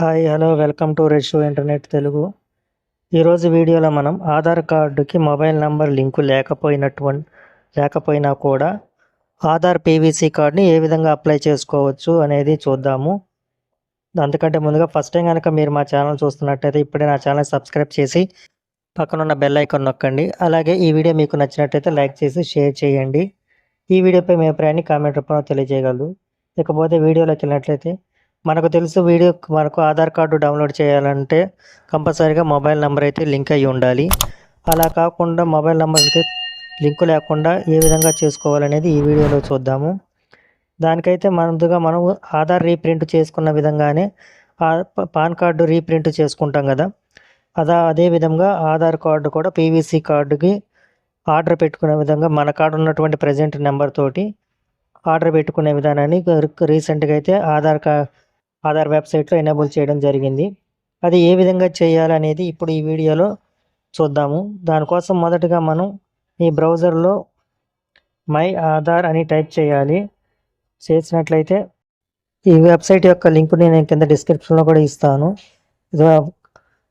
Hi hello welcome to రెషో internet Telugu. ఈరోజు వీడియోలో మనం ఆధార్ కార్డుకి మొబైల్ నంబర్ లింకు లేకపోయినటువంటి లేకపోయినా కూడా ఆధార్ పీవీసీ కార్డ్ని ఏ విధంగా అప్లై చేసుకోవచ్చు అనేది చూద్దాము. అందుకంటే ముందుగా ఫస్ట్ టైం కనుక మీరు మా ఛానల్ చూస్తున్నట్టయితే ఇప్పుడే నా ఛానల్ సబ్స్క్రైబ్ చేసి పక్కనున్న బెల్ ఐకాన్ నొక్కండి. అలాగే ఈ వీడియో మీకు నచ్చినట్టయితే లైక్ చేసి షేర్ చేయండి. ఈ వీడియోపై మీ అభిప్రాయాన్ని కామెంట్ రూపంలో తెలియజేయగలరు. ఇకపోతే వీడియోలోకి వెళ్ళినట్లయితే మనకు తెలుసు వీడియో మనకు ఆధార్ కార్డు డౌన్లోడ్ చేయాలంటే కంపల్సరీగా మొబైల్ నెంబర్ అయితే లింక్ అయ్యి ఉండాలి. అలా కాకుండా మొబైల్ నెంబర్ అయితే లింకు లేకుండా ఏ విధంగా చేసుకోవాలనేది ఈ వీడియోలో చూద్దాము. దానికైతే ముందుగా మనం ఆధార్ రీప్రింట్ చేసుకున్న విధంగానే ఆ పాన్ కార్డు రీప్రింట్ చేసుకుంటాం కదా. అదా అదే విధంగా ఆధార్ కార్డు కూడా పీవీసీ కార్డుకి ఆర్డర్ పెట్టుకునే విధంగా మన కార్డు ఉన్నటువంటి ప్రజెంట్ నెంబర్ తోటి ఆర్డర్ పెట్టుకునే విధానాన్ని రీసెంట్గా అయితే ఆధార్ కార్డ్ ఆధార్ వెబ్సైట్లో ఎనేబుల్ చేయడం జరిగింది. అది ఏ విధంగా చేయాలనేది ఇప్పుడు ఈ వీడియోలో చూద్దాము. దానికోసం మొదటగా మనం ఈ బ్రౌజర్లో మై ఆధార్ అని టైప్ చేయాలి. చేసినట్లయితే ఈ వెబ్సైట్ యొక్క లింక్ నేను కింద డిస్క్రిప్షన్లో కూడా ఇస్తాను.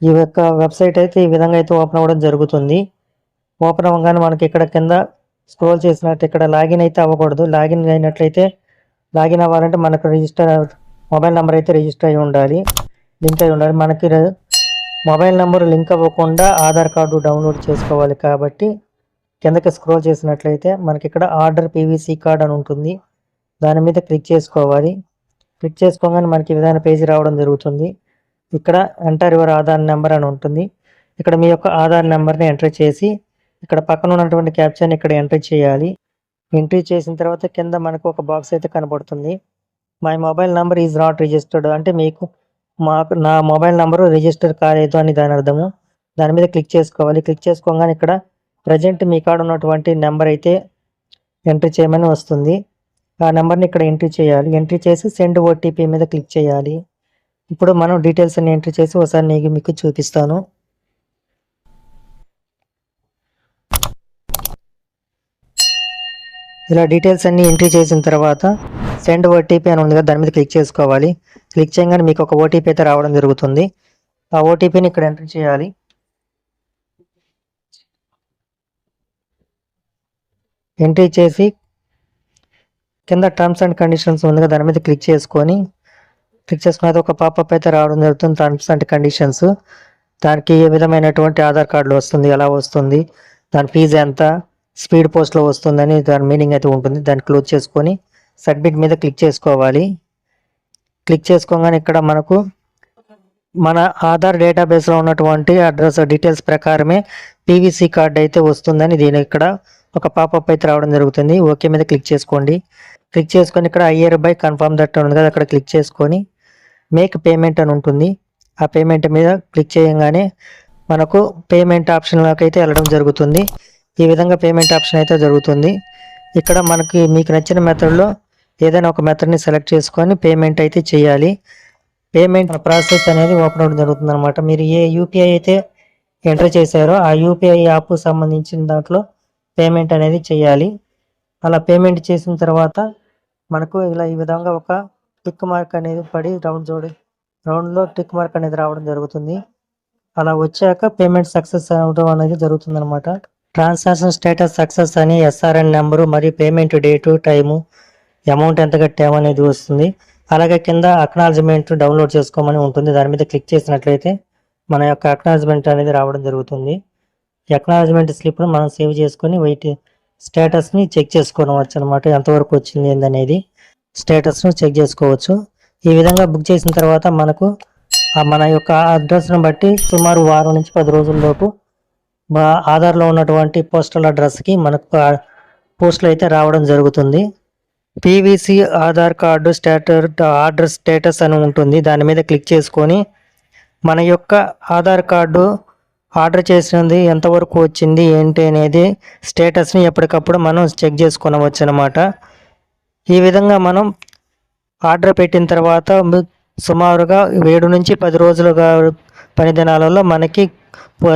ఈ యొక్క వెబ్సైట్ అయితే ఈ విధంగా అయితే ఓపెన్ అవ్వడం జరుగుతుంది. ఓపెన్ అవ్వగానే మనకి ఇక్కడ కింద స్క్రోల్ చేసినట్టు ఇక్కడ లాగిన్ అయితే అవ్వకూడదు. లాగిన్ అయినట్లయితే లాగిన్ అవ్వాలంటే మనకు రిజిస్టర్ మొబైల్ నెంబర్ అయితే రిజిస్టర్ అయి ఉండాలి. లింక్ అయి ఉండాలి. మనకి మొబైల్ నెంబర్ లింక్ అవ్వకుండా ఆధార్ కార్డు డౌన్లోడ్ చేసుకోవాలి కాబట్టి కిందకి స్క్రోల్ చేసినట్లయితే మనకి ఇక్కడ ఆర్డర్ పీవీసీ కార్డ్ అని ఉంటుంది. దాని మీద క్లిక్ చేసుకోవాలి. క్లిక్ చేసుకోగానే మనకి విధాన పేజీ రావడం జరుగుతుంది. ఇక్కడ ఎంటర్ యువర్ ఆధార్ నెంబర్ అని ఉంటుంది. ఇక్కడ మీ యొక్క ఆధార్ నెంబర్ని ఎంటర్ చేసి ఇక్కడ పక్కన ఉన్నటువంటి క్యాప్చర్ని ఇక్కడ ఎంటర్ చేయాలి. ఎంట్రీ చేసిన తర్వాత కింద మనకు ఒక బాక్స్ అయితే కనబడుతుంది. My mobile number is not registered అంటే మీకు మాకు నా మొబైల్ నంబరు రిజిస్టర్ కాలేదు అని దాని అర్థము. దాని మీద క్లిక్ చేసుకోవాలి. క్లిక్ చేసుకోగానే ఇక్కడ ప్రజెంట్ మీ కాడ ఉన్నటువంటి నెంబర్ అయితే ఎంట్రీ చేయమని వస్తుంది. ఆ నెంబర్ని ఇక్కడ ఎంట్రీ చేయాలి. ఎంట్రీ చేసి సెండ్ ఓటీపీ మీద క్లిక్ చేయాలి. ఇప్పుడు మనం డీటెయిల్స్ అన్ని ఎంట్రీ చేసి ఒకసారి నీకు మీకు చూపిస్తాను. ఇలా డీటెయిల్స్ అన్ని ఎంట్రీ చేసిన తర్వాత సెండ్ ఓటీపీ అని ఉంది కదా దాని మీద క్లిక్ చేసుకోవాలి. క్లిక్ చేయగానే మీకు ఒక ఓటీపీ అయితే రావడం జరుగుతుంది. ఆ ఓటీపీని ఇక్కడ ఎంటర్ చేయాలి. ఎంట్రీ చేసి కింద టర్మ్స్ అండ్ కండిషన్స్ ఉంది కదా దాని మీద క్లిక్ చేసుకొని క్లిక్ చేసుకున్న ఒక పాపప్ అయితే రావడం జరుగుతుంది టర్మ్స్ అండ్ కండిషన్స్. దానికి ఏ విధమైనటువంటి ఆధార్ కార్డులు వస్తుంది ఎలా వస్తుంది దాని ఫీజు ఎంత స్పీడ్ పోస్ట్లో వస్తుందని దాని మీనింగ్ అయితే ఉంటుంది. దాన్ని క్లోజ్ చేసుకొని సబ్మిట్ మీద క్లిక్ చేసుకోవాలి. క్లిక్ చేసుకోగానే ఇక్కడ మనకు మన ఆధార్ డేటాబేస్లో ఉన్నటువంటి అడ్రస్ డీటెయిల్స్ ప్రకారమే పీవీసీ కార్డ్ అయితే వస్తుందని దీని ఇక్కడ ఒక పాపప్ అయితే రావడం జరుగుతుంది. ఓకే మీద క్లిక్ చేసుకోండి. క్లిక్ చేసుకొని ఇక్కడ అయ్యర్ బై కన్ఫర్మ్ దట్ ఉంది కదా అక్కడ క్లిక్ చేసుకొని మేక్ పేమెంట్ అని ఉంటుంది. ఆ పేమెంట్ మీద క్లిక్ చేయగానే మనకు పేమెంట్ ఆప్షన్లోకి అయితే వెళ్ళడం జరుగుతుంది. ఈ విధంగా పేమెంట్ ఆప్షన్ అయితే జరుగుతుంది. ఇక్కడ మనకి మీకు నచ్చిన మెథడ్లో ఏదైనా ఒక మెథడ్ని సెలెక్ట్ చేసుకొని పేమెంట్ అయితే చేయాలి. పేమెంట్ ప్రాసెస్ అనేది ఓపెన్ అవ్వడం జరుగుతుంది అనమాట మీరు ఏ యూపీఐ అయితే ఎంటర్ చేశారో ఆ యూపీఐ యాప్ సంబంధించిన దాంట్లో పేమెంట్ అనేది చేయాలి. అలా పేమెంట్ చేసిన తర్వాత మనకు ఇలా ఈ విధంగా ఒక టిక్ మార్క్ అనేది పడి రౌండ్ జోడి రౌండ్లో టిక్ మార్క్ అనేది రావడం జరుగుతుంది. అలా వచ్చాక పేమెంట్ సక్సెస్ అవడం అనేది జరుగుతుంది అనమాట ట్రాన్సాక్షన్ స్టేటస్ సక్సెస్ అని ఎస్ఆర్ఎన్ నెంబరు మరియు పేమెంట్ డేటు టైము అమౌంట్ ఎంత కట్టాము అనేది వస్తుంది. అలాగే కింద అక్నాలజ్మెంట్ డౌన్లోడ్ చేసుకోమని ఉంటుంది. దాని మీద క్లిక్ చేసినట్లయితే మన యొక్క అక్నాలజ్మెంట్ అనేది రావడం జరుగుతుంది. అక్నాలజ్మెంట్ స్లిప్ను మనం సేవ్ చేసుకొని వెయిట్ స్టేటస్ని చెక్ చేసుకోవచ్చు అనమాట ఎంతవరకు వచ్చింది ఏందనేది స్టేటస్ను చెక్ చేసుకోవచ్చు. ఈ విధంగా బుక్ చేసిన తర్వాత మనకు మన యొక్క అడ్రస్ను బట్టి సుమారు వారం నుంచి పది రోజుల్లోపు మా ఆధార్లో ఉన్నటువంటి పోస్టల్ అడ్రస్కి మనకు పోస్టులు అయితే రావడం జరుగుతుంది. పీవీసీ ఆధార్ కార్డు స్టేటర్ ఆర్డర్ స్టేటస్ అని ఉంటుంది. దాని మీద క్లిక్ చేసుకొని మన యొక్క ఆధార్ కార్డు ఆర్డర్ చేసినది ఎంతవరకు వచ్చింది ఏంటి అనేది స్టేటస్ని ఎప్పటికప్పుడు మనం చెక్ చేసుకునవచ్చు అనమాట ఈ విధంగా మనం ఆర్డర్ పెట్టిన తర్వాత సుమారుగా ఏడు నుంచి పది రోజులుగా పని దినాలలో మనకి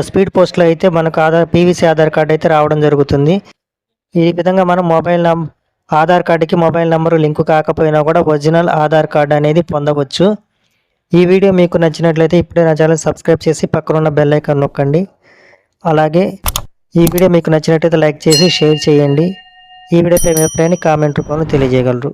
స్పీడ్ పోస్ట్లో అయితే మనకు ఆధార్ పీవీసీ ఆధార్ కార్డు అయితే రావడం జరుగుతుంది. ఈ విధంగా మనం మొబైల్ నంబర్ ఆధార్ కార్డుకి మొబైల్ నెంబర్ లింక్ కాకపోయినా కూడా ఒరిజినల్ ఆధార్ కార్డు అనేది పొందవచ్చు. ఈ వీడియో మీకు నచ్చినట్లయితే ఇప్పుడే నా ఛానల్ సబ్స్క్రైబ్ చేసి పక్కన ఉన్న బెల్ ఐకాన్ నొక్కండి. అలాగే ఈ వీడియో మీకు నచ్చినట్లయితే లైక్ చేసి షేర్ చేయండి. ఈ వీడియోపై మీ అభిప్రాయాన్ని కామెంట్ రూపంలో తెలియజేయగలరు.